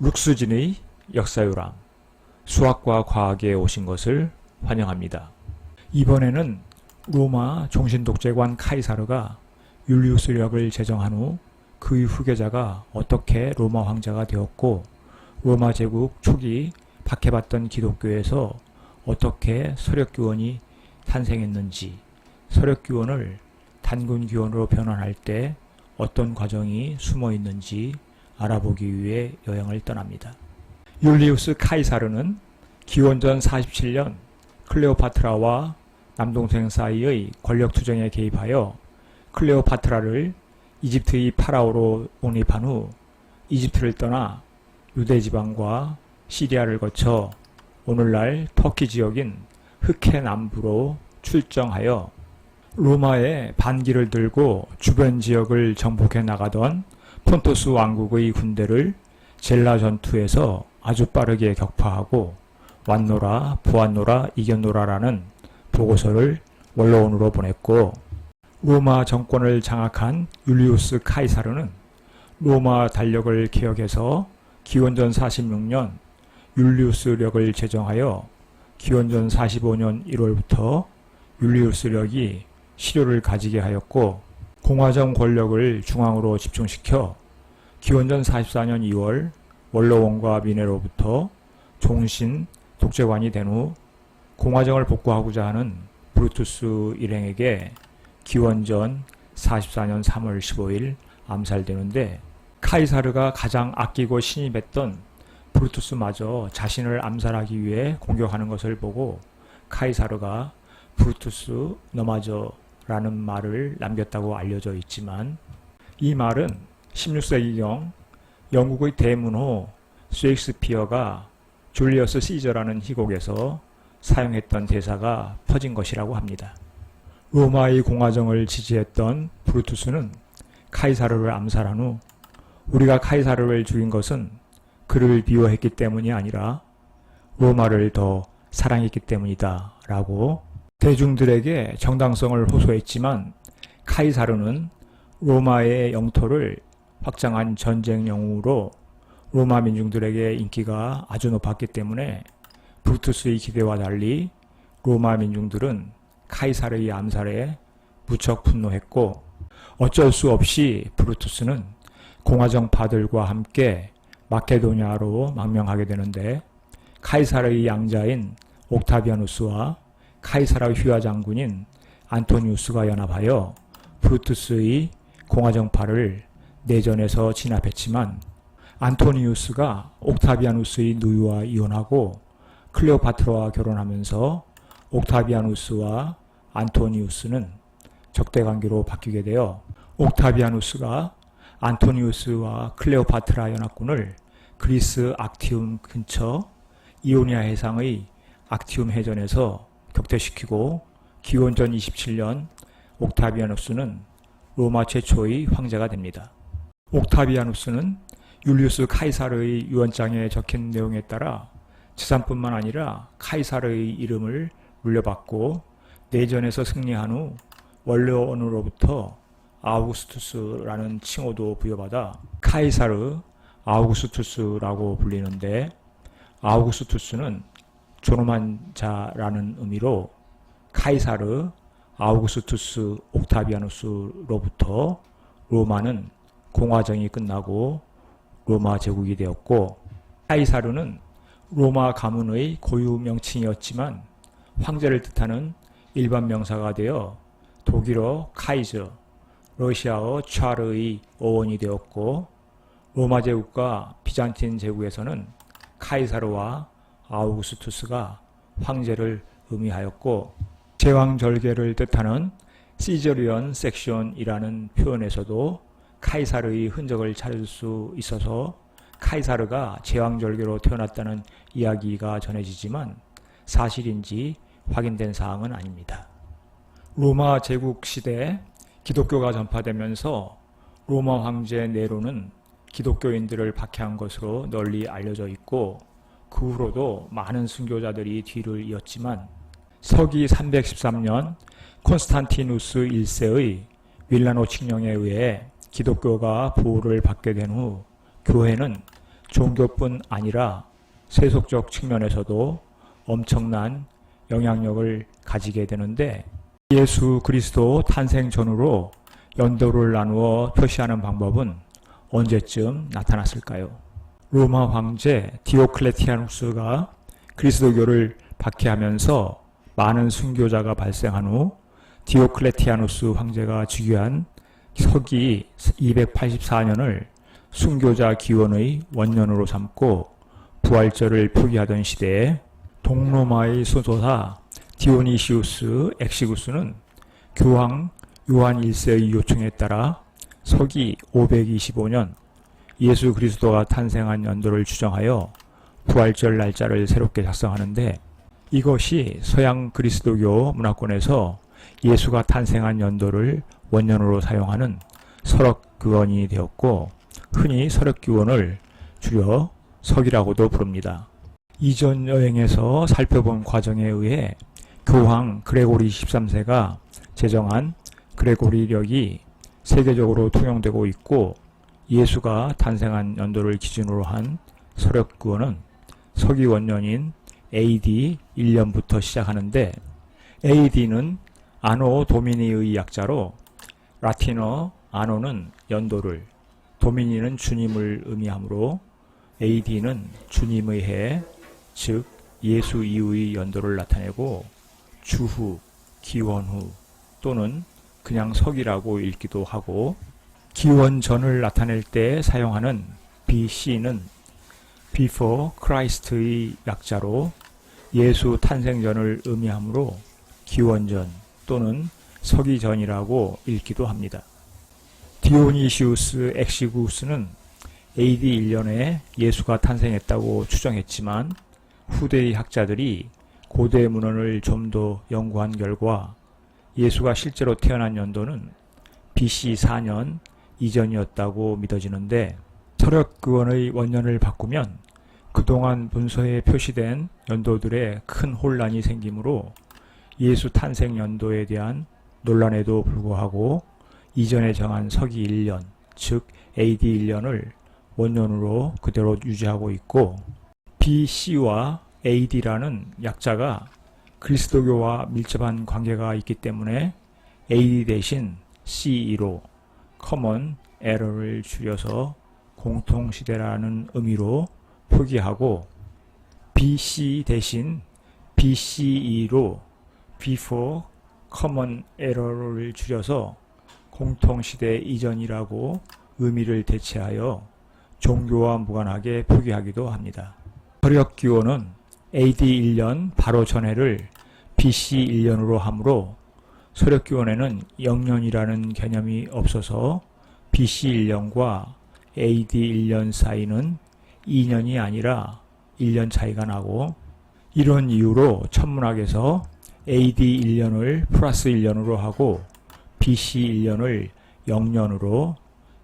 룩스진의 역사유람 수학과 과학에 오신 것을 환영합니다. 이번에는 로마 종신독재관 카이사르가 율리우스력을 제정한 후 그의 후계자가 어떻게 로마 황제가 되었고 로마 제국 초기 박해받던 기독교에서 어떻게 서력규원이 탄생했는지 서력규원을 단군규원으로 변환할 때 어떤 과정이 숨어 있는지 알아보기 위해 여행을 떠납니다. 율리우스 카이사르는 기원전 47년 클레오파트라와 남동생 사이의 권력 투쟁에 개입하여 클레오파트라를 이집트의 파라오로 옹립한 후 이집트를 떠나 유대 지방과 시리아를 거쳐 오늘날 터키 지역인 흑해 남부로 출정하여 로마의 반기를 들고 주변 지역을 정복해 나가던 폰토스 왕국의 군대를 젤라 전투에서 아주 빠르게 격파하고 왔노라 보았노라 이겼노라라는 보고서를 원로원으로 보냈고 로마 정권을 장악한 율리우스 카이사르는 로마 달력을 개혁해서 기원전 46년 율리우스력을 제정하여 기원전 45년 1월부터 율리우스력이 시료를 가지게 하였고 공화정 권력을 중앙으로 집중시켜 기원전 44년 2월 원로원과 미네로부터 종신 독재관이 된 후 공화정을 복구하고자 하는 브루투스 일행에게 기원전 44년 3월 15일 암살되는데 카이사르가 가장 아끼고 신임했던 브루투스마저 자신을 암살하기 위해 공격하는 것을 보고 카이사르가 브루투스 너마저 라는 말을 남겼다고 알려져 있지만 이 말은 16세기경 영국의 대문호 셰익스피어가 줄리어스 시저라는 희곡에서 사용했던 대사가 퍼진 것이라고 합니다. 로마의 공화정을 지지했던 브루투스는 카이사르를 암살한 후 우리가 카이사르를 죽인 것은 그를 미워했기 때문이 아니라 로마를 더 사랑했기 때문이다 라고 대중들에게 정당성을 호소했지만 카이사르는 로마의 영토를 확장한 전쟁용으로 로마 민중들에게 인기가 아주 높았기 때문에 브루투스의 기대와 달리 로마 민중들은 카이사르의 암살에 무척 분노했고 어쩔 수 없이 브루투스는 공화정파들과 함께 마케도니아로 망명하게 되는데 카이사르의 양자인 옥타비아누스와 카이사라 휘하 장군인 안토니우스가 연합하여 브루투스의 공화정파를 내전에서 진압했지만 안토니우스가 옥타비아누스의 누이와 이혼하고 클레오파트라와 결혼하면서 옥타비아누스와 안토니우스는 적대 관계로 바뀌게 되어 옥타비아누스가 안토니우스와 클레오파트라 연합군을 그리스 악티움 근처 이오니아 해상의 악티움 해전에서 격퇴시키고 기원전 27년 옥타비아누스는 로마 최초의 황제가 됩니다. 옥타비아누스는 율리우스 카이사르의 유언장에 적힌 내용에 따라 재산뿐만 아니라 카이사르의 이름을 물려받고 내전에서 승리한 후 원로원으로부터 아우구스투스라는 칭호도 부여받아 카이사르 아우구스투스라고 불리는데 아우구스투스는 존엄한 자라는 의미로 카이사르 아우구스투스 옥타비아누스로부터 로마는 공화정이 끝나고 로마 제국이 되었고 카이사르는 로마 가문의 고유 명칭이었지만 황제를 뜻하는 일반 명사가 되어 독일어 카이저, 러시아어 차르의 어원이 되었고 로마 제국과 비잔틴 제국에서는 카이사르와 아우구스투스가 황제를 의미하였고 제왕절개를 뜻하는 시저리언 섹션이라는 표현에서도 카이사르의 흔적을 찾을 수 있어서 카이사르가 제왕절개로 태어났다는 이야기가 전해지지만 사실인지 확인된 사항은 아닙니다. 로마 제국 시대 기독교가 전파되면서 로마 황제 네로는 기독교인들을 박해한 것으로 널리 알려져 있고 그 후로도 많은 순교자들이 뒤를 이었지만 서기 313년 콘스탄티누스 1세의 밀라노 칙령에 의해 기독교가 보호를 받게 된 후 교회는 종교뿐 아니라 세속적 측면에서도 엄청난 영향력을 가지게 되는데 예수 그리스도 탄생 전후로 연도를 나누어 표시하는 방법은 언제쯤 나타났을까요? 로마 황제 디오클레티아누스가 그리스도교를 박해하면서 많은 순교자가 발생한 후 디오클레티아누스 황제가 즉위한 서기 284년을 순교자 기원의 원년으로 삼고 부활절을 표기하던 시대에 동로마의 소조사 디오니시우스 엑시구스는 교황 요한 1세의 요청에 따라 서기 525년 예수 그리스도가 탄생한 연도를 추정하여 부활절 날짜를 새롭게 작성하는데 이것이 서양 그리스도교 문화권에서 예수가 탄생한 연도를 원년으로 사용하는 설역규원이 되었고 흔히 설역규원을 줄여 석이라고도 부릅니다. 이전 여행에서 살펴본 과정에 의해 교황 그레고리 13세가 제정한 그레고리력이 세계적으로 통용되고 있고 예수가 탄생한 연도를 기준으로 한 서력구원은 서기 원년인 AD 1년부터 시작하는데 AD는 아노 도미니의 약자로 라틴어 아노는 연도를 도미니는 주님을 의미하므로 AD는 주님의 해, 즉 예수 이후의 연도를 나타내고 주후, 기원후 또는 그냥 석이라고 읽기도 하고 기원 전을 나타낼 때 사용하는 BC는 Before Christ의 약자로 예수 탄생 전을 의미하므로 기원전 또는 서기 전이라고 읽기도 합니다. 디오니시우스 엑시구스는 AD 1년에 예수가 탄생했다고 추정했지만 후대의 학자들이 고대 문헌을 좀 더 연구한 결과 예수가 실제로 태어난 연도는 BC 4년 이전이었다고 믿어지는데 서력구원의 원년을 바꾸면 그동안 문서에 표시된 연도들의 큰 혼란이 생기므로 예수 탄생 연도에 대한 논란에도 불구하고 이전에 정한 서기 1년, 즉 AD 1년을 원년으로 그대로 유지하고 있고 BC와 AD라는 약자가 그리스도교와 밀접한 관계가 있기 때문에 AD 대신 CE로 Common Error를 줄여서 공통시대라는 의미로 표기하고 BC 대신 BCE로 Before Common Error를 줄여서 공통시대 이전이라고 의미를 대체하여 종교와 무관하게 표기하기도 합니다. 서력 기원은 AD 1년 바로 전해를 BC 1년으로 하므로 서력기원에는 0년이라는 개념이 없어서 BC 1년과 AD 1년 사이는 2년이 아니라 1년 차이가 나고 이런 이유로 천문학에서 AD 1년을 플러스 1년으로 하고 BC 1년을 0년으로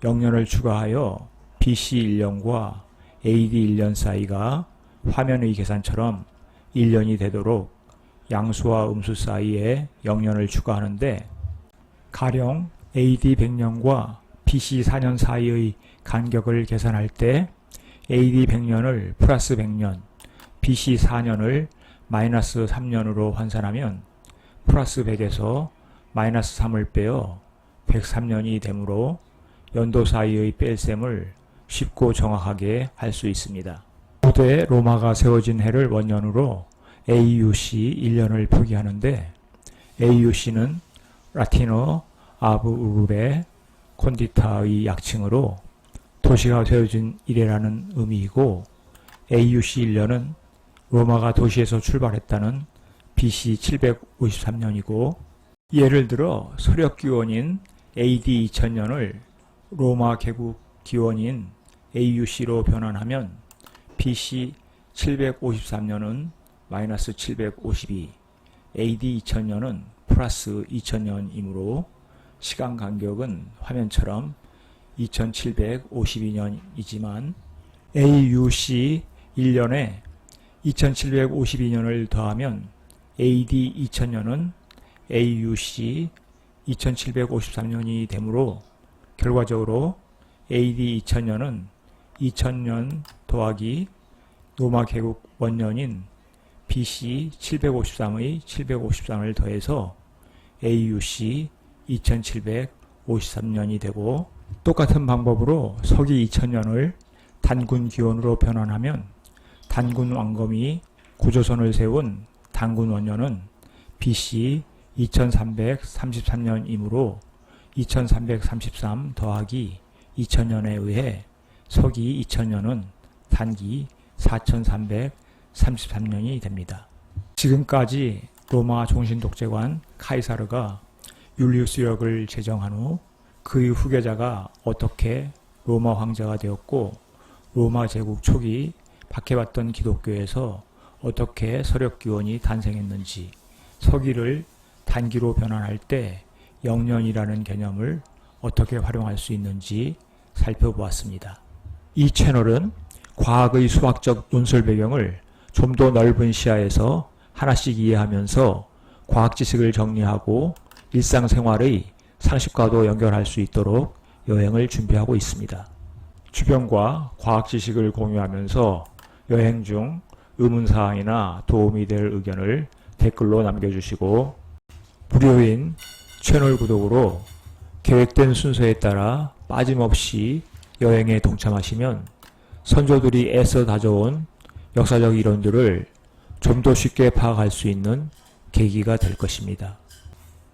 0년을 추가하여 BC 1년과 AD 1년 사이가 화면의 계산처럼 1년이 되도록 양수와 음수 사이에 0년을 추가하는데 가령 AD 100년과 BC 4년 사이의 간격을 계산할 때 AD 100년을 플러스 100년, BC 4년을 마이너스 3년으로 환산하면 플러스 100에서 마이너스 3을 빼어 103년이 되므로 연도 사이의 뺄셈을 쉽고 정확하게 할 수 있습니다. 고대 로마가 세워진 해를 원년으로 AUC 1년을 표기하는데 AUC는 라틴어 아브 우르베 콘디타의 약칭으로 도시가 세워진 이래라는 의미이고 AUC 1년은 로마가 도시에서 출발했다는 BC 753년이고 예를 들어 서력 기원인 AD 2000년을 로마 개국 기원인 AUC로 변환하면 BC 753년은 마이너스 752, AD 2000년은 플러스 2000년이므로 시간 간격은 화면처럼 2752년이지만 AUC 1년에 2752년을 더하면 AD 2000년은 AUC 2753년이 되므로 결과적으로 AD 2000년은 2000년 더하기 로마 개국 원년인 BC 753의 753을 더해서 AUC 2753년이 되고 똑같은 방법으로 서기 2000년을 단군 기원으로 변환하면 단군 왕검이 구조선을 세운 단군 원년은 BC 2333년이므로 2333 더하기 2000년에 의해 서기 2000년은 단기 4333년이 됩니다. 지금까지 로마 종신 독재관 카이사르가 율리우스 역을 제정한 후 그의 후계자가 어떻게 로마 황제가 되었고 로마 제국 초기 박해받던 기독교에서 어떻게 서력기원이 탄생했는지 서기를 단기로 변환할 때 영년이라는 개념을 어떻게 활용할 수 있는지 살펴보았습니다. 이 채널은 과학의 수학적 논술 배경을 좀 더 넓은 시야에서 하나씩 이해하면서 과학 지식을 정리하고 일상생활의 상식과도 연결할 수 있도록 여행을 준비하고 있습니다. 주변과 과학 지식을 공유하면서 여행 중 의문사항이나 도움이 될 의견을 댓글로 남겨주시고 무료인 채널 구독으로 계획된 순서에 따라 빠짐없이 여행에 동참하시면 선조들이 애써 다져온 역사적 이론들을 좀 더 쉽게 파악할 수 있는 계기가 될 것입니다.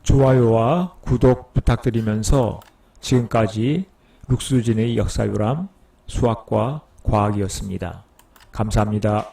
좋아요와 구독 부탁드리면서 지금까지 육수진의 역사유람 수학과 과학이었습니다. 감사합니다.